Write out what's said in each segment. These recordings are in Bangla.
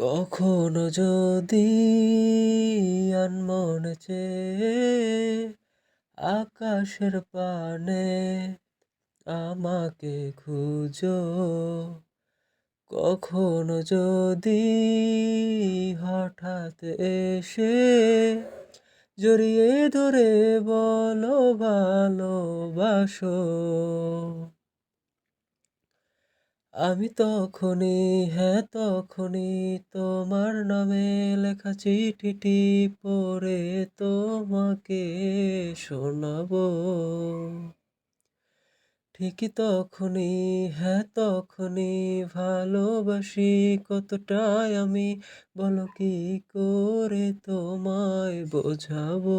কখনো যদি আনমন চেয়ে আকাশের পানে আমাকে খুঁজো, কখনো যদি হঠাৎ এসে জড়িয়ে ধরে বলো ভালোবাসো। আমি তখনই হ্যাঁ তখনই তোমার নামে লেখা চিঠিটি পড়ে তোমাকে শোনাবো। ঠিকই তখনই হ্যাঁ তখনই ভালোবাসি কতটাই আমি, বলো কি করে তোমায় বোঝাবো?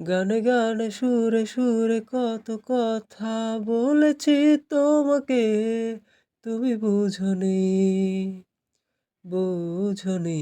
গানে গানে সুরে সুরে কত কথা বলেছি তোমাকে তুমি বুঝনি বুঝনি।